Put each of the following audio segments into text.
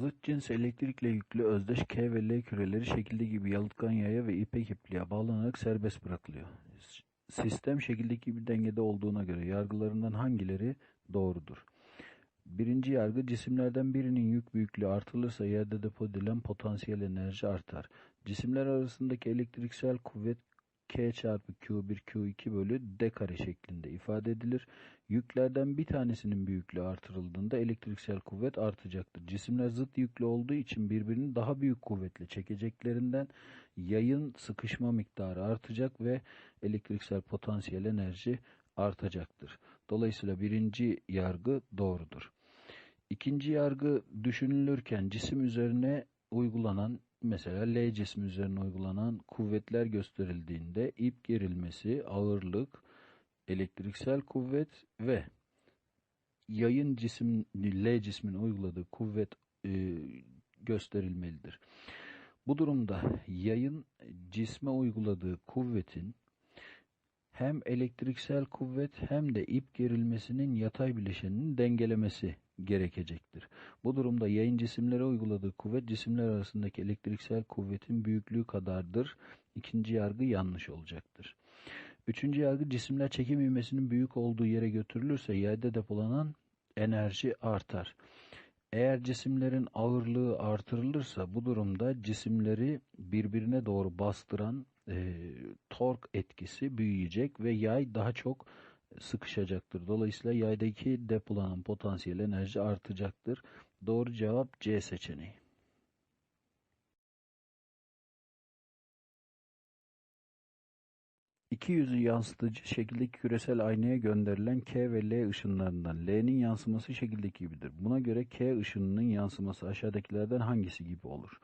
Zıt cins elektrikle yüklü özdeş K ve L küreleri şekilde gibi yalıtkan yaya ve ipek ipliğe bağlanarak serbest bırakılıyor. Sistem şekildeki bir dengede olduğuna göre yargılarından hangileri doğrudur? Birinci yargı cisimlerden birinin yük büyüklüğü artırılırsa yerde depo edilen potansiyel enerji artar. Cisimler arasındaki elektriksel kuvvet K çarpı Q1 Q2 bölü D kare şeklinde ifade edilir. Yüklerden bir tanesinin büyüklüğü artırıldığında elektriksel kuvvet artacaktır. Cisimler zıt yüklü olduğu için birbirini daha büyük kuvvetle çekeceklerinden yayın sıkışma miktarı artacak ve elektriksel potansiyel enerji artacaktır. Dolayısıyla birinci yargı doğrudur. İkinci yargı düşünülürken cisim üzerine uygulanan mesela L cismi üzerine uygulanan kuvvetler gösterildiğinde ip gerilmesi, ağırlık, elektriksel kuvvet ve yayın cisim L cismine uyguladığı kuvvet e, gösterilmelidir. Bu durumda yayın cisme uyguladığı kuvvetin hem elektriksel kuvvet hem de ip gerilmesinin yatay bileşeninin dengelemesi gerekecektir. Bu durumda yayın cisimlere uyguladığı kuvvet cisimler arasındaki elektriksel kuvvetin büyüklüğü kadardır. İkinci yargı yanlış olacaktır. Üçüncü yargı cisimler çekim ivmesinin büyük olduğu yere götürülürse yayda depolanan enerji artar. Eğer cisimlerin ağırlığı artırılırsa bu durumda cisimleri birbirine doğru bastıran e, tork etkisi büyüyecek ve yay daha çok sıkışacaktır. Dolayısıyla yaydaki depolanan potansiyel enerji artacaktır. Doğru cevap C seçeneği. İki yüzü yansıtıcı şekildeki küresel aynaya gönderilen K ve L ışınlarından L'nin yansıması şekildeki gibidir. Buna göre K ışınının yansıması aşağıdakilerden hangisi gibi olur?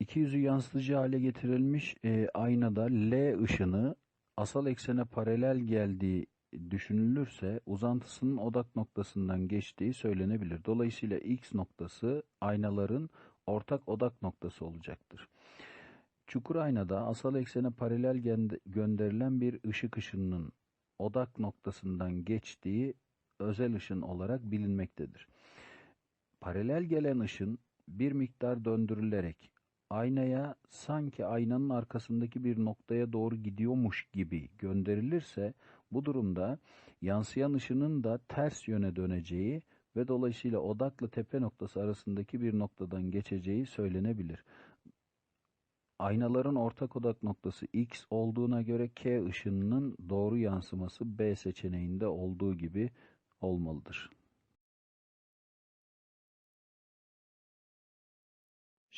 İki yüzü yansıtıcı hale getirilmiş e, aynada L ışını asal eksene paralel geldiği düşünülürse uzantısının odak noktasından geçtiği söylenebilir. Dolayısıyla X noktası aynaların ortak odak noktası olacaktır. Çukur aynada asal eksene paralel gönderilen bir ışık ışınının odak noktasından geçtiği özel ışın olarak bilinmektedir. Paralel gelen ışın bir miktar döndürülerek aynaya sanki aynanın arkasındaki bir noktaya doğru gidiyormuş gibi gönderilirse bu durumda yansıyan ışının da ters yöne döneceği ve dolayısıyla odakla tepe noktası arasındaki bir noktadan geçeceği söylenebilir. Aynaların ortak odak noktası X olduğuna göre K ışınının doğru yansıması B seçeneğinde olduğu gibi olmalıdır.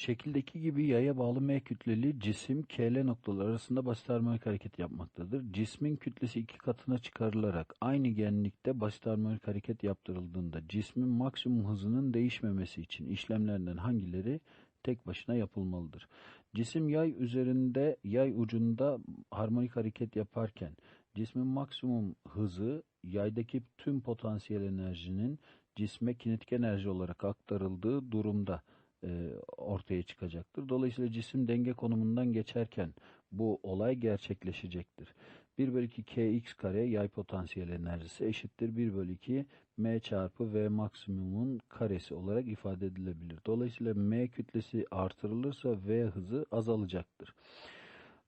Şekildeki gibi yaya bağlı M kütleli cisim KL noktaları arasında basit harmonik hareket yapmaktadır. Cismin kütlesi iki katına çıkarılarak aynı genlikte basit harmonik hareket yaptırıldığında cismin maksimum hızının değişmemesi için işlemlerden hangileri tek başına yapılmalıdır? Cisim yay üzerinde yay ucunda harmonik hareket yaparken cismin maksimum hızı yaydaki tüm potansiyel enerjinin cisme kinetik enerji olarak aktarıldığı durumda e, ortaya çıkacaktır. Dolayısıyla cisim denge konumundan geçerken bu olay gerçekleşecektir. 1 bölü 2 kx kare yay potansiyel enerjisi eşittir 1 bölü 2 m çarpı v maksimumun karesi olarak ifade edilebilir. Dolayısıyla m kütlesi artırılırsa v hızı azalacaktır.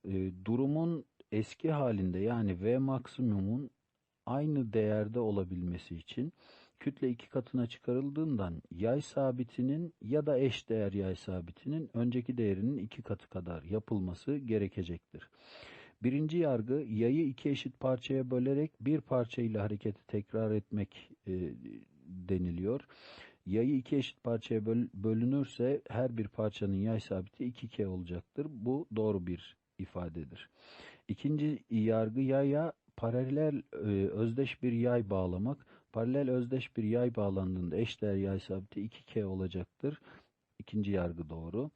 E, durumun eski halinde yani v maksimumun aynı değerde olabilmesi için kütle iki katına çıkarıldığından yay sabitinin ya da eş değer yay sabitinin önceki değerinin iki katı kadar yapılması gerekecektir. Birinci yargı yayı iki eşit parçaya bölerek bir parça ile hareketi tekrar etmek e, deniliyor. Yayı iki eşit parçaya böl bölünürse her bir parçanın yay sabiti 2K olacaktır. Bu doğru bir ifadedir. İkinci yargı yaya paralel e, özdeş bir yay bağlamak. Paralel özdeş bir yay bağlandığında eşdeğer yay sabiti 2K olacaktır. İkinci yargı doğru.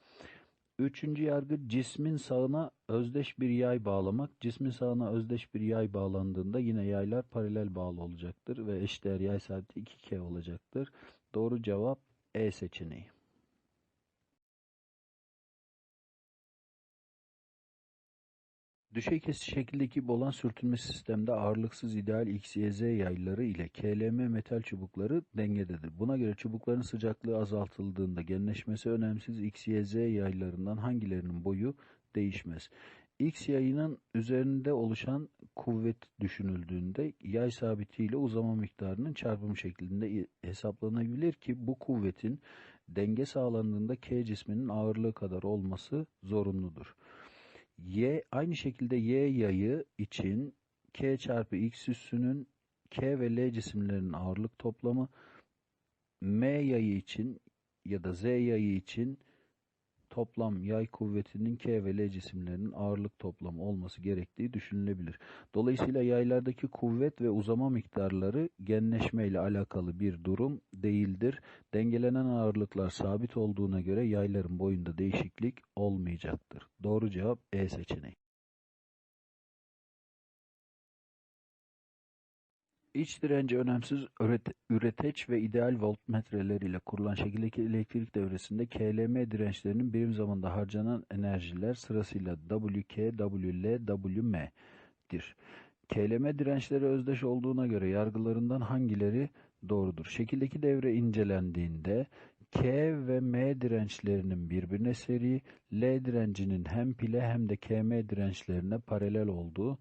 Üçüncü yargı cismin sağına özdeş bir yay bağlamak. Cismin sağına özdeş bir yay bağlandığında yine yaylar paralel bağlı olacaktır ve eşdeğer yay sabiti 2K olacaktır. Doğru cevap E seçeneği. Düşey kesici şekildeki gibi olan sürtünme sistemde ağırlıksız ideal X, Y, Z yayları ile KLM metal çubukları dengededir. Buna göre çubukların sıcaklığı azaltıldığında genleşmesi önemsiz X, Y, Z yaylarından hangilerinin boyu değişmez. X yayının üzerinde oluşan kuvvet düşünüldüğünde yay sabitiyle uzama miktarının çarpımı şeklinde hesaplanabilir ki bu kuvvetin denge sağlandığında K cisminin ağırlığı kadar olması zorunludur. Y aynı şekilde Y yayı için K çarpı X üssünün K ve L cisimlerinin ağırlık toplamı M yayı için ya da Z yayı için toplam yay kuvvetinin K ve L cisimlerinin ağırlık toplamı olması gerektiği düşünülebilir. Dolayısıyla yaylardaki kuvvet ve uzama miktarları genleşme ile alakalı bir durum değildir. Dengelenen ağırlıklar sabit olduğuna göre yayların boyunda değişiklik olmayacaktır. Doğru cevap E seçeneği. İç direnci önemsiz üreteç ve ideal voltmetreler ile kurulan şekildeki elektrik devresinde KLM dirençlerinin birim zamanda harcanan enerjiler sırasıyla WK, WL, WM'dir. KLM dirençleri özdeş olduğuna göre yargılarından hangileri doğrudur? Şekildeki devre incelendiğinde K ve M dirençlerinin birbirine seri, L direncinin hem pile hem de KM dirençlerine paralel olduğu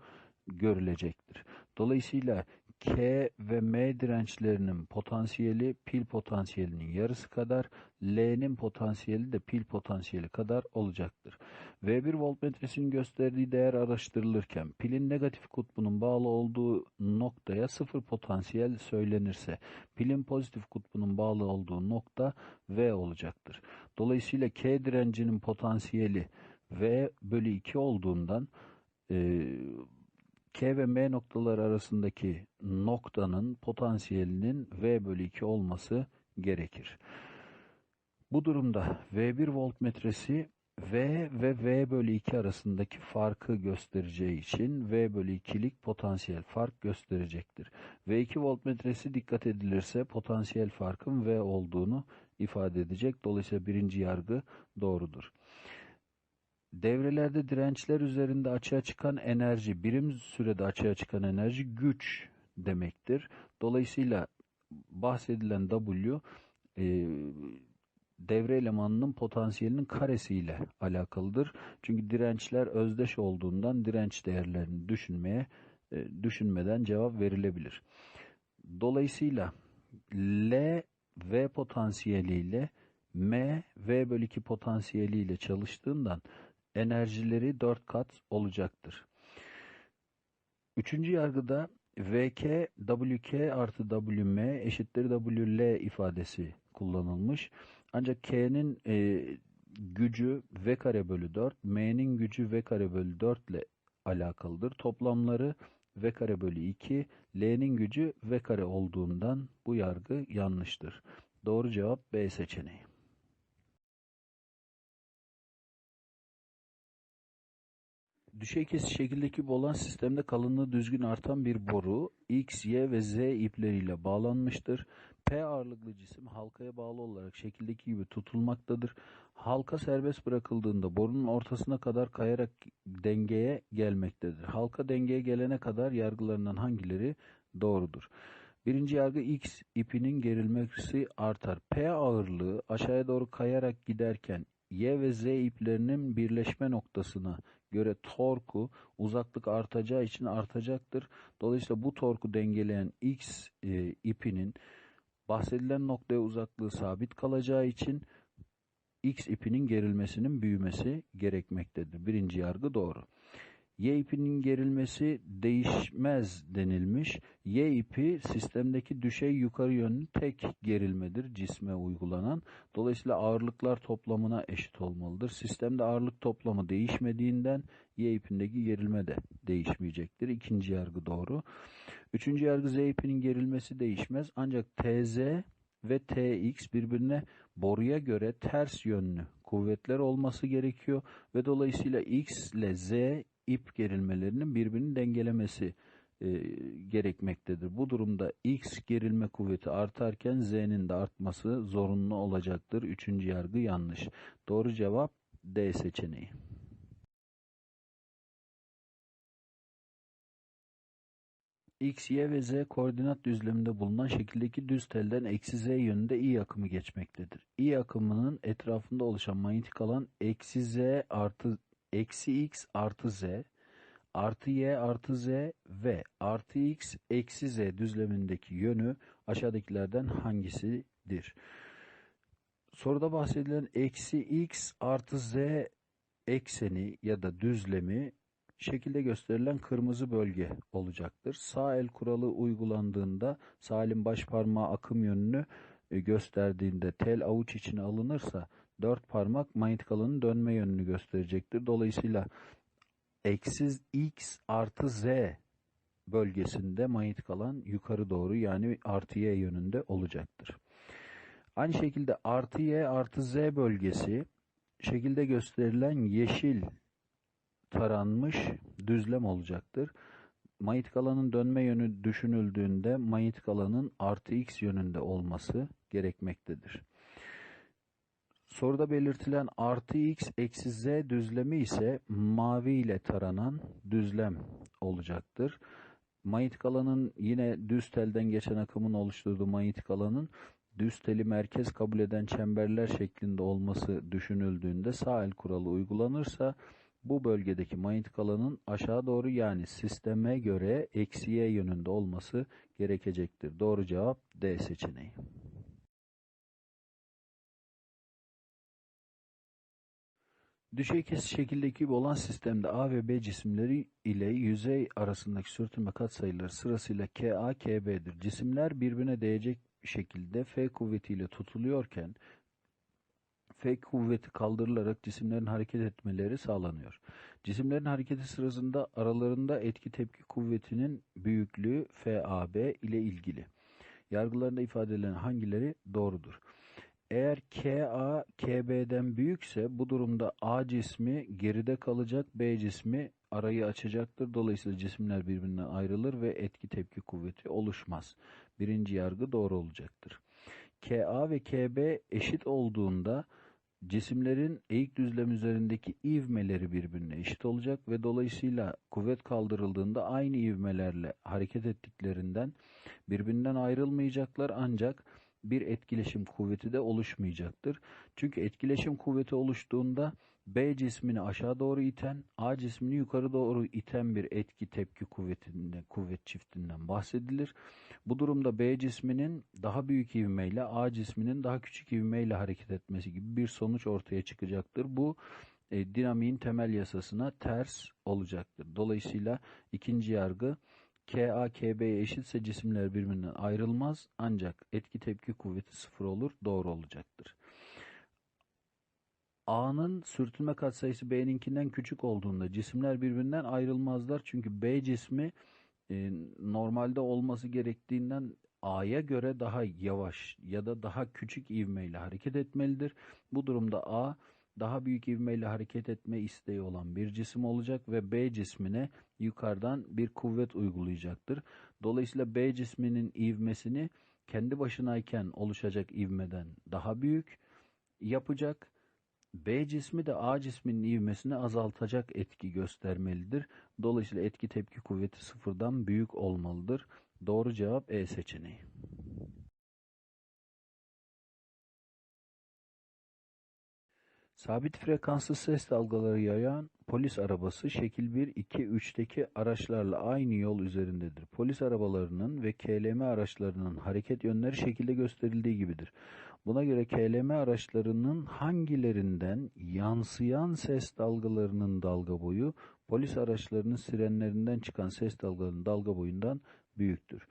görülecektir. Dolayısıyla K ve M dirençlerinin potansiyeli pil potansiyelinin yarısı kadar, L'nin potansiyeli de pil potansiyeli kadar olacaktır. V1 voltmetresinin gösterdiği değer araştırılırken pilin negatif kutbunun bağlı olduğu noktaya sıfır potansiyel söylenirse pilin pozitif kutbunun bağlı olduğu nokta V olacaktır. Dolayısıyla K direncinin potansiyeli V bölü 2 olduğundan K ve M noktaları arasındaki noktanın potansiyelinin V bölü 2 olması gerekir. Bu durumda V1 voltmetresi V ve V bölü 2 arasındaki farkı göstereceği için V bölü 2'lik potansiyel fark gösterecektir. V2 voltmetresi dikkat edilirse potansiyel farkın V olduğunu ifade edecek. Dolayısıyla birinci yargı doğrudur. Devrelerde dirençler üzerinde açığa çıkan enerji, birim sürede açığa çıkan enerji güç demektir. Dolayısıyla bahsedilen W e, devre elemanının potansiyelinin karesiyle alakalıdır. Çünkü dirençler özdeş olduğundan direnç değerlerini düşünmeye e, düşünmeden cevap verilebilir. Dolayısıyla L V potansiyeliyle M V bölü 2 potansiyeliyle çalıştığından enerjileri 4 kat olacaktır. Üçüncü yargıda VK, WK artı WM eşittir WL ifadesi kullanılmış. Ancak K'nin e, gücü V kare bölü 4, M'nin gücü V kare bölü 4 ile alakalıdır. Toplamları V kare bölü 2, L'nin gücü V kare olduğundan bu yargı yanlıştır. Doğru cevap B seçeneği. Düşey kesici şekildeki olan sistemde kalınlığı düzgün artan bir boru X, Y ve Z ipleriyle bağlanmıştır. P ağırlıklı cisim halkaya bağlı olarak şekildeki gibi tutulmaktadır. Halka serbest bırakıldığında borunun ortasına kadar kayarak dengeye gelmektedir. Halka dengeye gelene kadar yargılarından hangileri doğrudur? Birinci yargı X ipinin gerilmesi artar. P ağırlığı aşağıya doğru kayarak giderken Y ve Z iplerinin birleşme noktasına göre torku uzaklık artacağı için artacaktır. Dolayısıyla bu torku dengeleyen X e, ipinin bahsedilen noktaya uzaklığı sabit kalacağı için X ipinin gerilmesinin büyümesi gerekmektedir. Birinci yargı doğru. Y ipinin gerilmesi değişmez denilmiş. Y ipi sistemdeki düşey yukarı yönlü tek gerilmedir cisme uygulanan. Dolayısıyla ağırlıklar toplamına eşit olmalıdır. Sistemde ağırlık toplamı değişmediğinden Y ipindeki gerilme de değişmeyecektir. İkinci yargı doğru. Üçüncü yargı Z ipinin gerilmesi değişmez. Ancak TZ ve TX birbirine boruya göre ters yönlü kuvvetler olması gerekiyor ve dolayısıyla X ile Z ip gerilmelerinin birbirini dengelemesi e, gerekmektedir. Bu durumda X gerilme kuvveti artarken Z'nin de artması zorunlu olacaktır. Üçüncü yargı yanlış. Doğru cevap D seçeneği. X, Y ve Z koordinat düzleminde bulunan şekildeki düz telden eksi Z yönünde I akımı geçmektedir. I akımının etrafında oluşan manyetik alan eksi Z artı eksi X artı Z artı Y artı Z ve artı X eksi Z düzlemindeki yönü aşağıdakilerden hangisidir? Soruda bahsedilen eksi X artı Z ekseni ya da düzlemi şekilde gösterilen kırmızı bölge olacaktır. Sağ el kuralı uygulandığında salim baş parmağı akım yönünü e, gösterdiğinde tel avuç içine alınırsa dört parmak manyetik alanın dönme yönünü gösterecektir. Dolayısıyla eksiz x artı z bölgesinde manyetik alan yukarı doğru yani artı y yönünde olacaktır. Aynı şekilde artı y artı z bölgesi şekilde gösterilen yeşil taranmış düzlem olacaktır. Manyetik alanın dönme yönü düşünüldüğünde manyetik alanın artı x yönünde olması gerekmektedir. Soruda belirtilen artı x eksi z düzlemi ise mavi ile taranan düzlem olacaktır. Manyetik alanın yine düz telden geçen akımın oluşturduğu manyetik alanın düz teli merkez kabul eden çemberler şeklinde olması düşünüldüğünde sağ el kuralı uygulanırsa bu bölgedeki manyetik alanın aşağı doğru yani sisteme göre eksi y yönünde olması gerekecektir. Doğru cevap D seçeneği. Düşey şekildeki gibi olan sistemde A ve B cisimleri ile yüzey arasındaki sürtünme katsayıları sırasıyla Ka, Kb'dir. Cisimler birbirine değecek şekilde F kuvvetiyle tutuluyorken F kuvveti kaldırılarak cisimlerin hareket etmeleri sağlanıyor. Cisimlerin hareketi sırasında aralarında etki tepki kuvvetinin büyüklüğü FAB ile ilgili. Yargılarında ifade edilen hangileri doğrudur? Eğer KA KB'den büyükse bu durumda A cismi geride kalacak, B cismi arayı açacaktır. Dolayısıyla cisimler birbirinden ayrılır ve etki tepki kuvveti oluşmaz. Birinci yargı doğru olacaktır. KA ve KB eşit olduğunda cisimlerin eğik düzlem üzerindeki ivmeleri birbirine eşit olacak ve dolayısıyla kuvvet kaldırıldığında aynı ivmelerle hareket ettiklerinden birbirinden ayrılmayacaklar ancak bir etkileşim kuvveti de oluşmayacaktır. Çünkü etkileşim kuvveti oluştuğunda B cismini aşağı doğru iten, A cismini yukarı doğru iten bir etki tepki kuvvetinde, kuvvet çiftinden bahsedilir. Bu durumda B cisminin daha büyük ivmeyle A cisminin daha küçük ivmeyle hareket etmesi gibi bir sonuç ortaya çıkacaktır. Bu e, dinamiğin temel yasasına ters olacaktır. Dolayısıyla ikinci yargı Ka KB'ye eşitse cisimler birbirinden ayrılmaz ancak etki tepki kuvveti sıfır olur doğru olacaktır. A'nın sürtünme katsayısı B'ninkinden küçük olduğunda cisimler birbirinden ayrılmazlar. Çünkü B cismi e, normalde olması gerektiğinden A'ya göre daha yavaş ya da daha küçük ivmeyle hareket etmelidir. Bu durumda A daha büyük ivmeyle hareket etme isteği olan bir cisim olacak ve B cismine yukarıdan bir kuvvet uygulayacaktır. Dolayısıyla B cisminin ivmesini kendi başınayken oluşacak ivmeden daha büyük yapacak. B cismi de A cisminin ivmesini azaltacak etki göstermelidir. Dolayısıyla etki tepki kuvveti sıfırdan büyük olmalıdır. Doğru cevap E seçeneği. Sabit frekanslı ses dalgaları yayan polis arabası şekil 1, 2, 3'teki araçlarla aynı yol üzerindedir. Polis arabalarının ve KLM araçlarının hareket yönleri şekilde gösterildiği gibidir. Buna göre KLM araçlarının hangilerinden yansıyan ses dalgalarının dalga boyu polis araçlarının sirenlerinden çıkan ses dalgalarının dalga boyundan büyüktür.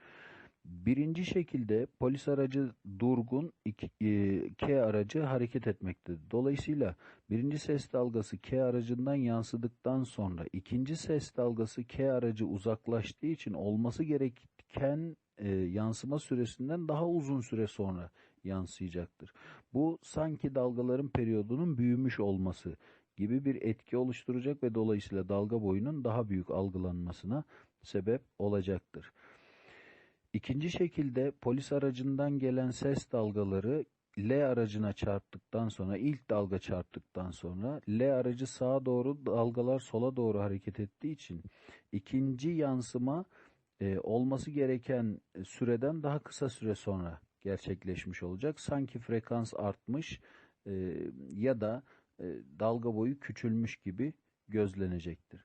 Birinci şekilde polis aracı durgun, e, K aracı hareket etmektedir. Dolayısıyla birinci ses dalgası K aracından yansıdıktan sonra ikinci ses dalgası K aracı uzaklaştığı için olması gereken e, yansıma süresinden daha uzun süre sonra yansıyacaktır. Bu sanki dalgaların periyodunun büyümüş olması gibi bir etki oluşturacak ve dolayısıyla dalga boyunun daha büyük algılanmasına sebep olacaktır. İkinci şekilde polis aracından gelen ses dalgaları L aracına çarptıktan sonra ilk dalga çarptıktan sonra L aracı sağa doğru dalgalar sola doğru hareket ettiği için ikinci yansıma e, olması gereken süreden daha kısa süre sonra gerçekleşmiş olacak. Sanki frekans artmış e, ya da e, dalga boyu küçülmüş gibi gözlenecektir.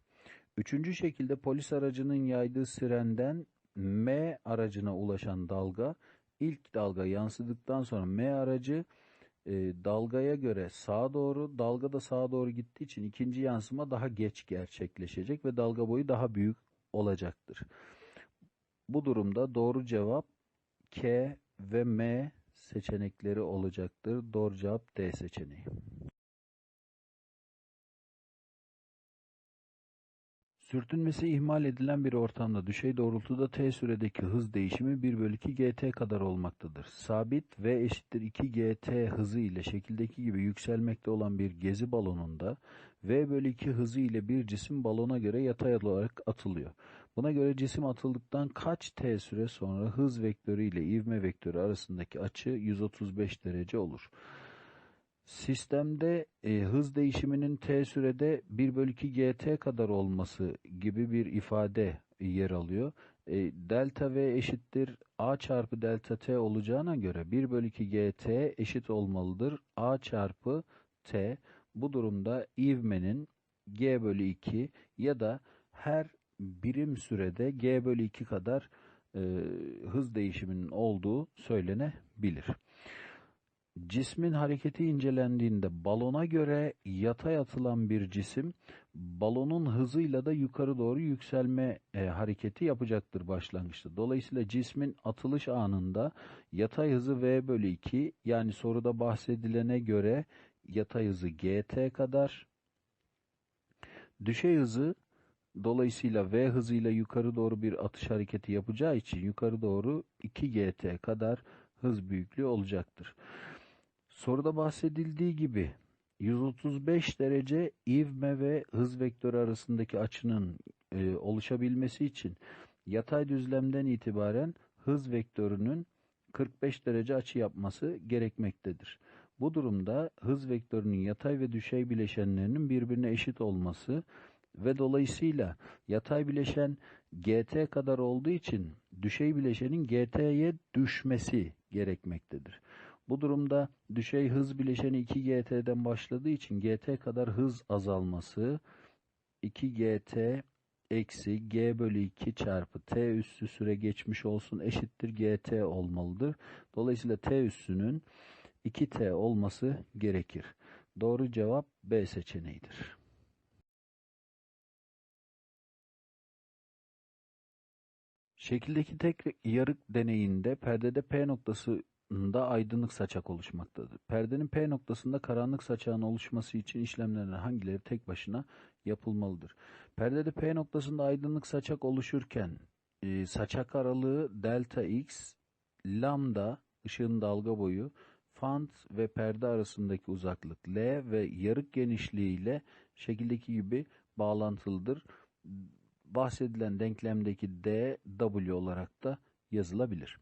Üçüncü şekilde polis aracının yaydığı sirenden M aracına ulaşan dalga ilk dalga yansıdıktan sonra M aracı e, dalgaya göre sağa doğru, dalga da sağa doğru gittiği için ikinci yansıma daha geç gerçekleşecek ve dalga boyu daha büyük olacaktır. Bu durumda doğru cevap K ve M seçenekleri olacaktır. Doğru cevap D seçeneği. Sürtünmesi ihmal edilen bir ortamda düşey doğrultuda t süredeki hız değişimi 1 bölü 2 gt kadar olmaktadır. Sabit v eşittir 2 gt hızı ile şekildeki gibi yükselmekte olan bir gezi balonunda v bölü 2 hızı ile bir cisim balona göre yatay olarak atılıyor. Buna göre cisim atıldıktan kaç t süre sonra hız vektörü ile ivme vektörü arasındaki açı 135 derece olur. Sistemde e, hız değişiminin t sürede 1 bölü 2 gt kadar olması gibi bir ifade yer alıyor. E, delta v eşittir a çarpı delta t olacağına göre 1 bölü 2 gt eşit olmalıdır a çarpı t. Bu durumda ivmenin g bölü 2 ya da her birim sürede g bölü 2 kadar e, hız değişiminin olduğu söylenebilir. Cismin hareketi incelendiğinde balona göre yatay atılan bir cisim balonun hızıyla da yukarı doğru yükselme e, hareketi yapacaktır başlangıçta. Dolayısıyla cismin atılış anında yatay hızı v bölü 2 yani soruda bahsedilene göre yatay hızı gt kadar düşey hızı dolayısıyla v hızıyla yukarı doğru bir atış hareketi yapacağı için yukarı doğru 2 gt kadar hız büyüklüğü olacaktır. Soruda bahsedildiği gibi 135 derece ivme ve hız vektörü arasındaki açının e, oluşabilmesi için yatay düzlemden itibaren hız vektörünün 45 derece açı yapması gerekmektedir. Bu durumda hız vektörünün yatay ve düşey bileşenlerinin birbirine eşit olması ve dolayısıyla yatay bileşen gt kadar olduğu için düşey bileşenin gt'ye düşmesi gerekmektedir. Bu durumda düşey hız bileşeni 2GT'den başladığı için GT kadar hız azalması 2GT eksi G bölü 2 çarpı T üssü süre geçmiş olsun eşittir GT olmalıdır. Dolayısıyla T üssünün 2T olması gerekir. Doğru cevap B seçeneğidir. Şekildeki tek yarık deneyinde perdede P noktası da aydınlık saçak oluşmaktadır. Perdenin P noktasında karanlık saçağın oluşması için işlemlerin hangileri tek başına yapılmalıdır? Perdede P noktasında aydınlık saçak oluşurken e, saçak aralığı delta x, lambda ışığın dalga boyu, fant ve perde arasındaki uzaklık L ve yarık genişliği ile şekildeki gibi bağlantılıdır. Bahsedilen denklemdeki D, W olarak da yazılabilir.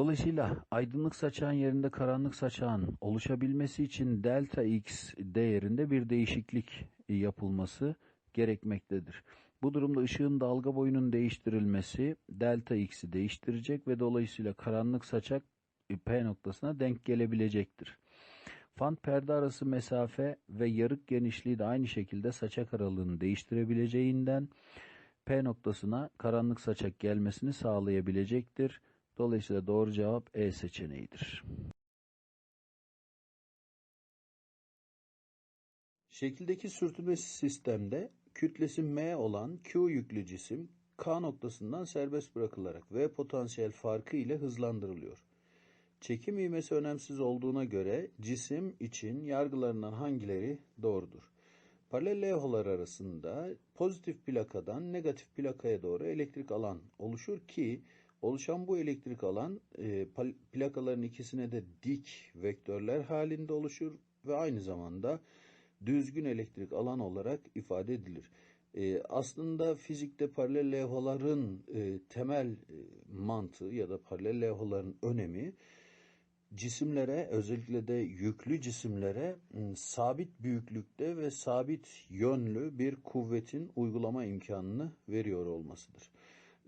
Dolayısıyla aydınlık saçağın yerinde karanlık saçağın oluşabilmesi için delta x değerinde bir değişiklik yapılması gerekmektedir. Bu durumda ışığın dalga boyunun değiştirilmesi delta x'i değiştirecek ve dolayısıyla karanlık saçak P noktasına denk gelebilecektir. Fant perde arası mesafe ve yarık genişliği de aynı şekilde saçak aralığını değiştirebileceğinden P noktasına karanlık saçak gelmesini sağlayabilecektir. Dolayısıyla doğru cevap E seçeneğidir. Şekildeki sürtünmesi sistemde kütlesi M olan Q yüklü cisim K noktasından serbest bırakılarak V potansiyel farkı ile hızlandırılıyor. Çekim ivmesi önemsiz olduğuna göre cisim için yargılarından hangileri doğrudur? Paralel levhalar arasında pozitif plakadan negatif plakaya doğru elektrik alan oluşur ki Oluşan bu elektrik alan e, plakaların ikisine de dik vektörler halinde oluşur ve aynı zamanda düzgün elektrik alan olarak ifade edilir. E, aslında fizikte paralel levhaların e, temel e, mantığı ya da paralel levhaların önemi cisimlere özellikle de yüklü cisimlere sabit büyüklükte ve sabit yönlü bir kuvvetin uygulama imkanını veriyor olmasıdır.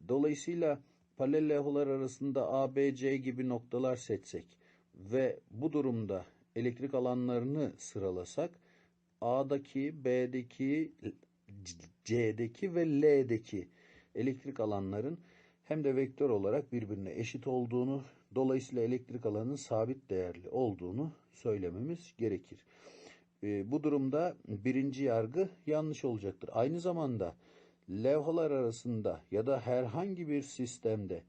Dolayısıyla paralel levhalar arasında A, B, C gibi noktalar seçsek ve bu durumda elektrik alanlarını sıralasak A'daki, B'deki, C'deki ve L'deki elektrik alanların hem de vektör olarak birbirine eşit olduğunu, dolayısıyla elektrik alanının sabit değerli olduğunu söylememiz gerekir. E, bu durumda birinci yargı yanlış olacaktır. Aynı zamanda levhalar arasında ya da herhangi bir sistemde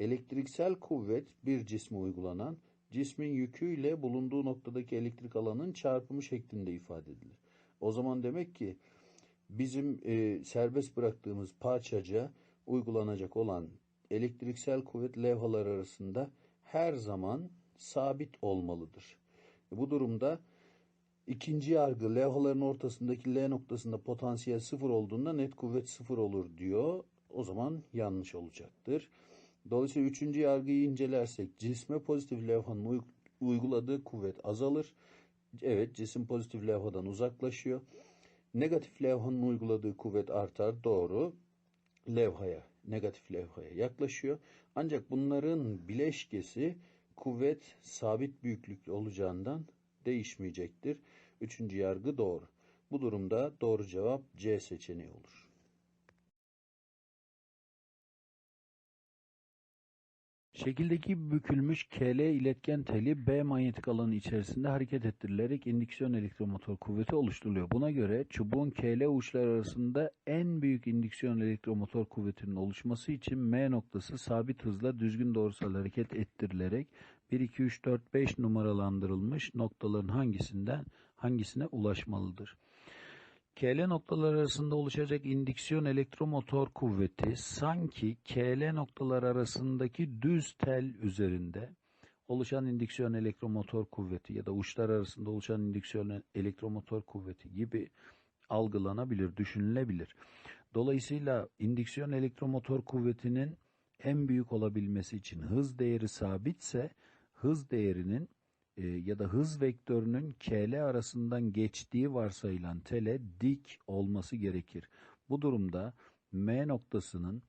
elektriksel kuvvet bir cisme uygulanan cismin yüküyle bulunduğu noktadaki elektrik alanın çarpımı şeklinde ifade edilir. O zaman demek ki bizim e, serbest bıraktığımız parçaca uygulanacak olan elektriksel kuvvet levhalar arasında her zaman sabit olmalıdır. Bu durumda ikinci yargı levhaların ortasındaki L noktasında potansiyel sıfır olduğunda net kuvvet sıfır olur diyor. O zaman yanlış olacaktır. Dolayısıyla üçüncü yargıyı incelersek cisme pozitif levhanın uyguladığı kuvvet azalır. Evet cisim pozitif levhadan uzaklaşıyor. Negatif levhanın uyguladığı kuvvet artar. Doğru. Levhaya, negatif levhaya yaklaşıyor. Ancak bunların bileşkesi kuvvet sabit büyüklükte olacağından değişmeyecektir. Üçüncü yargı doğru. Bu durumda doğru cevap C seçeneği olur. Şekildeki bükülmüş KL iletken teli B manyetik alanı içerisinde hareket ettirilerek indüksiyon elektromotor kuvveti oluşturuluyor. Buna göre çubuğun KL uçları arasında en büyük indüksiyon elektromotor kuvvetinin oluşması için M noktası sabit hızla düzgün doğrusal hareket ettirilerek 1, 2, 3, 4, 5 numaralandırılmış noktaların hangisinden hangisine ulaşmalıdır? KL noktalar arasında oluşacak indüksiyon elektromotor kuvveti sanki KL noktalar arasındaki düz tel üzerinde oluşan indüksiyon elektromotor kuvveti ya da uçlar arasında oluşan indüksiyon elektromotor kuvveti gibi algılanabilir, düşünülebilir. Dolayısıyla indüksiyon elektromotor kuvvetinin en büyük olabilmesi için hız değeri sabitse hız değerinin e, ya da hız vektörünün KL arasından geçtiği varsayılan tele dik olması gerekir. Bu durumda M noktasının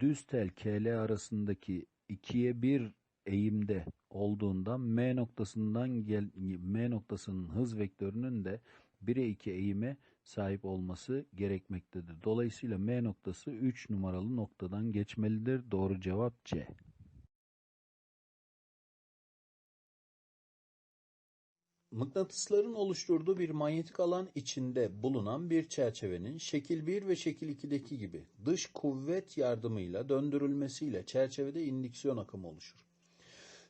düz tel KL arasındaki 2'ye 1 eğimde olduğunda M noktasından gel, M noktasının hız vektörünün de 1'e 2 eğime sahip olması gerekmektedir. Dolayısıyla M noktası 3 numaralı noktadan geçmelidir. Doğru cevap C. Mıknatısların oluşturduğu bir manyetik alan içinde bulunan bir çerçevenin şekil 1 ve şekil 2'deki gibi dış kuvvet yardımıyla döndürülmesiyle çerçevede indüksiyon akımı oluşur.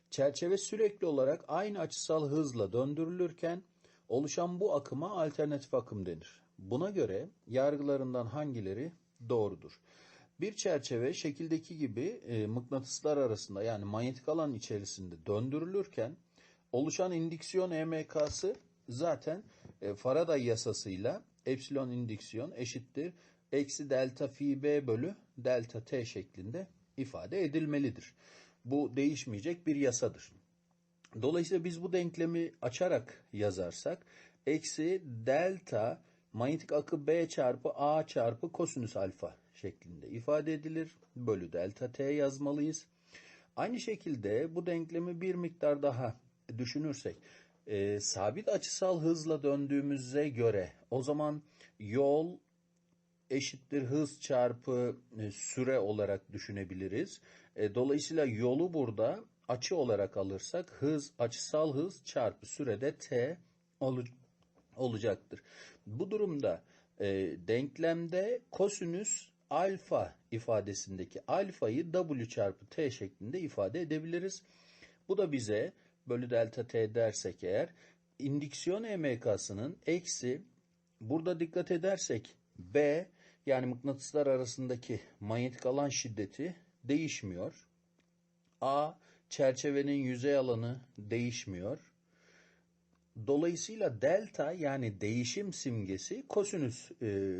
Çerçeve sürekli olarak aynı açısal hızla döndürülürken oluşan bu akıma alternatif akım denir. Buna göre yargılarından hangileri doğrudur? Bir çerçeve şekildeki gibi e, mıknatıslar arasında yani manyetik alan içerisinde döndürülürken oluşan indüksiyon EMK'sı zaten e, Faraday yasasıyla epsilon indüksiyon eşittir eksi delta phi b bölü delta t şeklinde ifade edilmelidir. Bu değişmeyecek bir yasadır. Dolayısıyla biz bu denklemi açarak yazarsak eksi delta manyetik akı b çarpı a çarpı kosinüs alfa şeklinde ifade edilir. Bölü delta t yazmalıyız. Aynı şekilde bu denklemi bir miktar daha düşünürsek e, sabit açısal hızla döndüğümüze göre o zaman yol eşittir hız çarpı e, süre olarak düşünebiliriz. E, dolayısıyla yolu burada açı olarak alırsak hız açısal hız çarpı sürede t ol, olacaktır. Bu durumda e, denklemde kosinüs alfa ifadesindeki alfayı w çarpı t şeklinde ifade edebiliriz. Bu da bize bölü delta t dersek eğer indüksiyon EMK'sının eksi burada dikkat edersek B yani mıknatıslar arasındaki manyetik alan şiddeti değişmiyor. A çerçevenin yüzey alanı değişmiyor. Dolayısıyla delta yani değişim simgesi kosinüs e,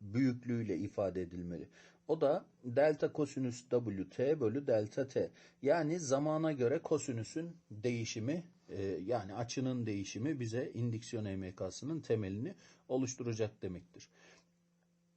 büyüklüğüyle ifade edilmeli. O da delta kosinüs WT bölü delta T. Yani zamana göre kosinüsün değişimi e, yani açının değişimi bize indüksiyon EMK'sının temelini oluşturacak demektir.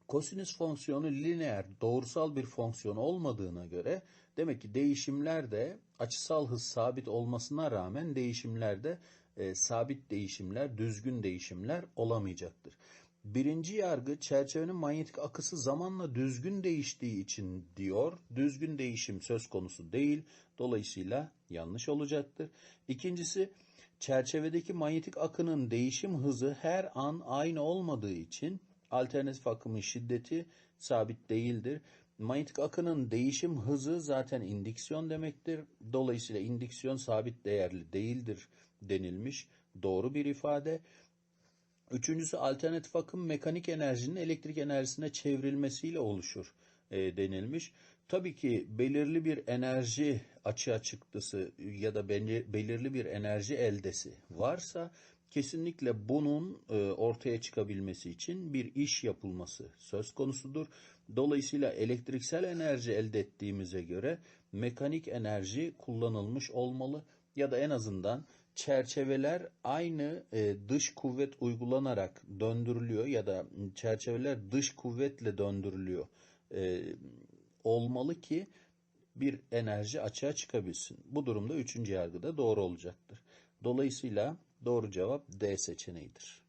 Kosinüs fonksiyonu lineer, doğrusal bir fonksiyon olmadığına göre demek ki değişimler de açısal hız sabit olmasına rağmen değişimler de e, sabit değişimler, düzgün değişimler olamayacaktır. Birinci yargı çerçevenin manyetik akısı zamanla düzgün değiştiği için diyor. Düzgün değişim söz konusu değil. Dolayısıyla yanlış olacaktır. İkincisi çerçevedeki manyetik akının değişim hızı her an aynı olmadığı için alternatif akımın şiddeti sabit değildir. Manyetik akının değişim hızı zaten indiksiyon demektir. Dolayısıyla indiksiyon sabit değerli değildir denilmiş. Doğru bir ifade. Üçüncüsü alternatif akım mekanik enerjinin elektrik enerjisine çevrilmesiyle oluşur e, denilmiş. Tabii ki belirli bir enerji açığa çıktısı ya da beli- belirli bir enerji eldesi varsa kesinlikle bunun e, ortaya çıkabilmesi için bir iş yapılması söz konusudur. Dolayısıyla elektriksel enerji elde ettiğimize göre mekanik enerji kullanılmış olmalı ya da en azından çerçeveler aynı e, dış kuvvet uygulanarak döndürülüyor ya da çerçeveler dış kuvvetle döndürülüyor e, olmalı ki bir enerji açığa çıkabilsin. Bu durumda üçüncü yargıda doğru olacaktır. Dolayısıyla doğru cevap D seçeneğidir.